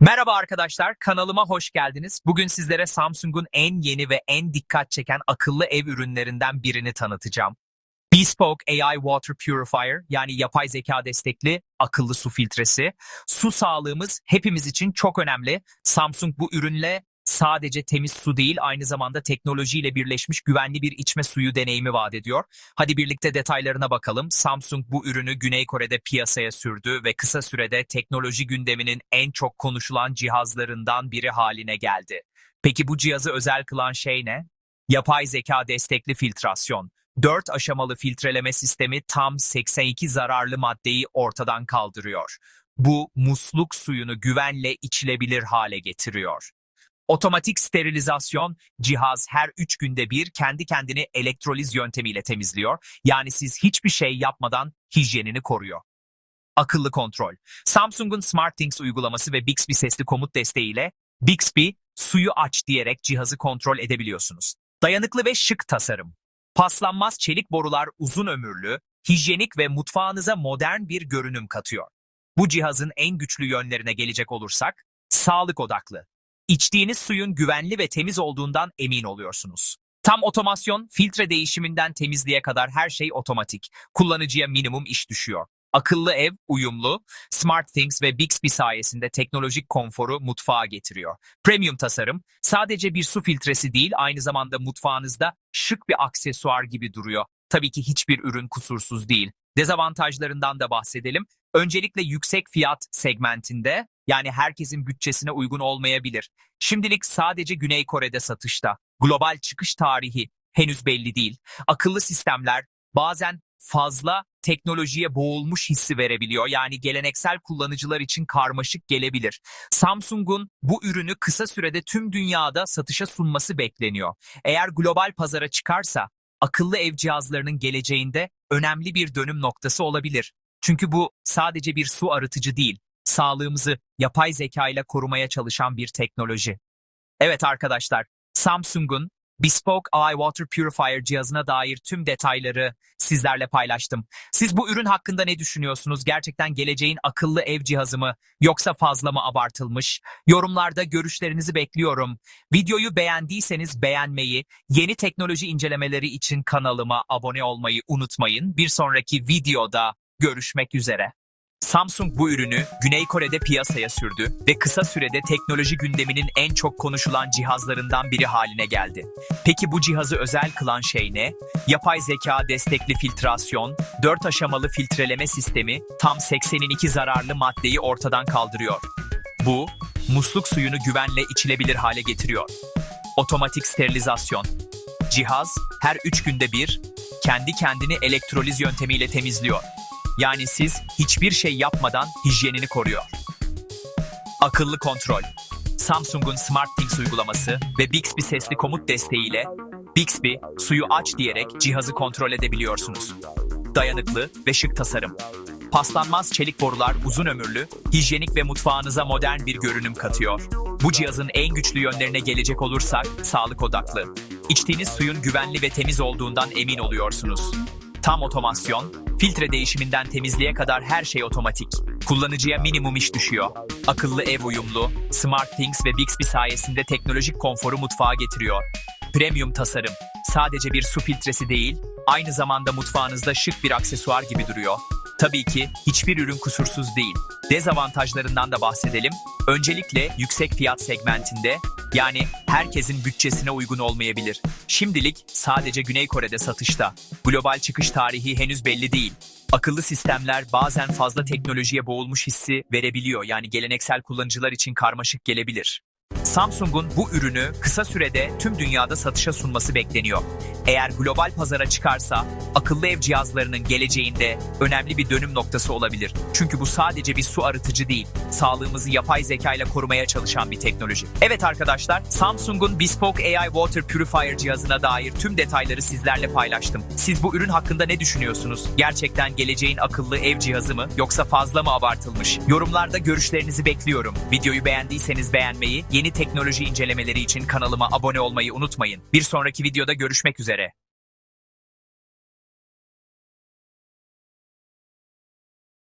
Merhaba arkadaşlar, kanalıma hoş geldiniz. Bugün sizlere Samsung'un en yeni ve en dikkat çeken akıllı ev ürünlerinden birini tanıtacağım. Bespoke AI Water Purifier yani yapay zeka destekli akıllı su filtresi. Su sağlığımız hepimiz için çok önemli. Samsung bu ürünle sadece temiz su değil aynı zamanda teknolojiyle birleşmiş güvenli bir içme suyu deneyimi vaat ediyor. Hadi birlikte detaylarına bakalım. Samsung bu ürünü Güney Kore'de piyasaya sürdü ve kısa sürede teknoloji gündeminin en çok konuşulan cihazlarından biri haline geldi. Peki bu cihazı özel kılan şey ne? Yapay zeka destekli filtrasyon. 4 aşamalı filtreleme sistemi tam 82 zararlı maddeyi ortadan kaldırıyor. Bu musluk suyunu güvenle içilebilir hale getiriyor. Otomatik sterilizasyon cihaz her 3 günde bir kendi kendini elektroliz yöntemiyle temizliyor. Yani siz hiçbir şey yapmadan hijyenini koruyor. Akıllı kontrol. Samsung'un SmartThings uygulaması ve Bixby sesli komut desteğiyle Bixby suyu aç diyerek cihazı kontrol edebiliyorsunuz. Dayanıklı ve şık tasarım. Paslanmaz çelik borular uzun ömürlü, hijyenik ve mutfağınıza modern bir görünüm katıyor. Bu cihazın en güçlü yönlerine gelecek olursak, sağlık odaklı. İçtiğiniz suyun güvenli ve temiz olduğundan emin oluyorsunuz. Tam otomasyon, filtre değişiminden temizliğe kadar her şey otomatik. Kullanıcıya minimum iş düşüyor. Akıllı ev, uyumlu, SmartThings ve Bixby sayesinde teknolojik konforu mutfağa getiriyor. Premium tasarım, sadece bir su filtresi değil, aynı zamanda mutfağınızda şık bir aksesuar gibi duruyor. Tabii ki hiçbir ürün kusursuz değil. Dezavantajlarından da bahsedelim. Öncelikle yüksek fiyat segmentinde, yani herkesin bütçesine uygun olmayabilir. Şimdilik sadece Güney Kore'de satışta. Global çıkış tarihi henüz belli değil. Akıllı sistemler bazen fazla teknolojiye boğulmuş hissi verebiliyor. Yani geleneksel kullanıcılar için karmaşık gelebilir. Samsung'un bu ürünü kısa sürede tüm dünyada satışa sunması bekleniyor. Eğer global pazara çıkarsa akıllı ev cihazlarının geleceğinde önemli bir dönüm noktası olabilir. Çünkü bu sadece bir su arıtıcı değil, sağlığımızı yapay zeka ile korumaya çalışan bir teknoloji. Evet arkadaşlar, Samsung'un Bespoke AI Water Purifier cihazına dair tüm detayları sizlerle paylaştım. Siz bu ürün hakkında ne düşünüyorsunuz? Gerçekten geleceğin akıllı ev cihazı mı yoksa fazla mı abartılmış? Yorumlarda görüşlerinizi bekliyorum. Videoyu beğendiyseniz beğenmeyi, yeni teknoloji incelemeleri için kanalıma abone olmayı unutmayın. Bir sonraki videoda görüşmek üzere. Samsung bu ürünü Güney Kore'de piyasaya sürdü ve kısa sürede teknoloji gündeminin en çok konuşulan cihazlarından biri haline geldi. Peki bu cihazı özel kılan şey ne? Yapay zeka destekli filtrasyon, 4 aşamalı filtreleme sistemi tam 82 zararlı maddeyi ortadan kaldırıyor. Bu, musluk suyunu güvenle içilebilir hale getiriyor. Otomatik sterilizasyon. Cihaz her 3 günde bir kendi kendini elektroliz yöntemiyle temizliyor. Yani siz hiçbir şey yapmadan hijyenini koruyor. Akıllı kontrol. Samsung'un SmartThings uygulaması ve Bixby sesli komut desteğiyle Bixby suyu aç diyerek cihazı kontrol edebiliyorsunuz. Dayanıklı ve şık tasarım. Paslanmaz çelik borular uzun ömürlü, hijyenik ve mutfağınıza modern bir görünüm katıyor. Bu cihazın en güçlü yönlerine gelecek olursak sağlık odaklı. İçtiğiniz suyun güvenli ve temiz olduğundan emin oluyorsunuz. Tam otomasyon, filtre değişiminden temizliğe kadar her şey otomatik. Kullanıcıya minimum iş düşüyor. Akıllı ev uyumlu, SmartThings ve Bixby sayesinde teknolojik konforu mutfağa getiriyor. Premium tasarım, sadece bir su filtresi değil, aynı zamanda mutfağınızda şık bir aksesuar gibi duruyor. Tabii ki hiçbir ürün kusursuz değil. Dezavantajlarından da bahsedelim. Öncelikle yüksek fiyat segmentinde yani herkesin bütçesine uygun olmayabilir. Şimdilik sadece Güney Kore'de satışta. Global çıkış tarihi henüz belli değil. Akıllı sistemler bazen fazla teknolojiye boğulmuş hissi verebiliyor. Yani geleneksel kullanıcılar için karmaşık gelebilir. Samsung'un bu ürünü kısa sürede tüm dünyada satışa sunması bekleniyor. Eğer global pazara çıkarsa akıllı ev cihazlarının geleceğinde önemli bir dönüm noktası olabilir. Çünkü bu sadece bir su arıtıcı değil, sağlığımızı yapay zeka ile korumaya çalışan bir teknoloji. Evet arkadaşlar, Samsung'un Bespoke AI Water Purifier cihazına dair tüm detayları sizlerle paylaştım. Siz bu ürün hakkında ne düşünüyorsunuz? Gerçekten geleceğin akıllı ev cihazı mı yoksa fazla mı abartılmış? Yorumlarda görüşlerinizi bekliyorum. Videoyu beğendiyseniz beğenmeyi, yeni teknoloji incelemeleri için kanalıma abone olmayı unutmayın. Bir sonraki videoda görüşmek üzere.